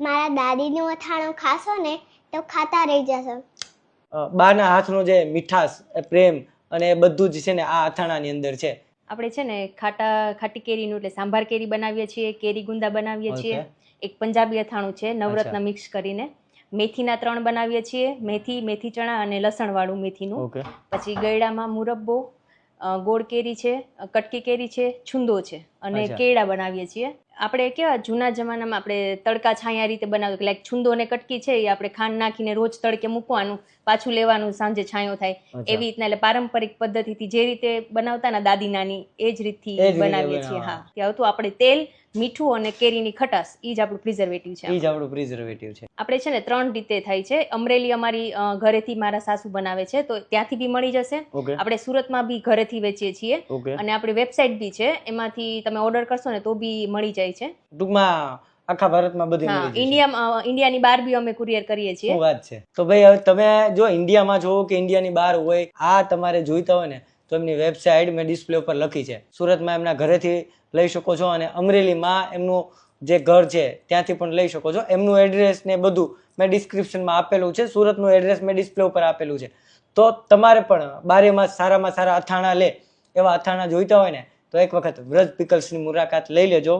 મારા દાદીનું અથાણું ખાશો ને તો ખાતા રહી જશો. બાના હાથનો જે મીઠાશ પ્રેમ અને એ બધું જ છે ને આ અથાણાની અંદર છે. આપણે છે ને ખાટા ખાટી કેરીનું એટલે સાંભાર કેરી બનાવીએ છીએ કેરી ગુંદા બનાવીએ છીએ. એક પંજાબી અથાણું છે નવરત્ન મિક્સ કરીને. મેથીના ત્રણ બનાવીએ છીએ. મેથી મેથી ચણા અને લસણવાળું મેથીનું. પછી ગળામાં મુરબ્બો ગોળ કેરી છે કટકી કેરી છે છુંદો છે અને. કેળા બનાવીએ છીએ. આપણે કેવા જૂના જમાનામાં આપણે તડકા છાંયા રીતે બનાવ્યું લાઈક છુંદો ને કટકી છે એ આપણે ખાંડ નાખીને રોજ તડકે મૂકવાનું પાછું લેવાનું સાંજે છાંયો થાય. એવી રીતના એટલે પારંપરિક પદ્ધતિથી જે રીતે બનાવતા ને દાદી નાની એ જ રીતથી બનાવીએ છીએ. હા. ત્યાં હતું આપણે તેલ મીઠું અને કેરીની ખટાશ એ જ આપણું પ્રિઝર્વેટિવ છે એ જ આપણું. પ્રિઝર્વેટિવ છે. આપણે છે ને ત્રણ રીતે થાય છે. અમરેલી અમારી ઘરેથી મારા સાસુ બનાવે છે તો ત્યાંથી બી મળી જશે. આપણે સુરતમાં બી ઘરેથી વેચીએ છીએ. અને આપણી વેબસાઇટ બી છે એમાંથી તમે ઓર્ડર કરશો ને તો બી મળી જાય છે. ટૂંકમાં આખા ભારતમાં બધી હા મળી જશે. ઇન્ડિયામાં ઇન્ડિયાની બહાર બી અમે કુરિયર કરીએ છીએ. શું વાત છે. તો ભાઈ હવે તમે જો ઇન્ડિયામાં છો કે ઇન્ડિયાની બહાર હોય આ તમારે જોઈતા હોય ને તો એમની વેબસાઇટ મેં ડિસ્પ્લે ઉપર લખી છે. સુરતમાં એમના ઘરેથી લઈ શકો છો અને અમરેલીમાં એમનું જે ઘર છે ત્યાંથી પણ લઈ શકો છો. એમનું એડ્રેસ ને બધું મેં ડિસ્ક્રિપ્શનમાં આપેલું છે. સુરતનું એડ્રેસ મેં ડિસ્પ્લે ઉપર આપેલું છે. તો તમારે પણ બારેમાં સારામાં સારા અથાણા લે એવા અથાણા જોઈતા હોય ને તો એક વખત વ્રજ પિકલ્સની મુલાકાત લઈ લેજો.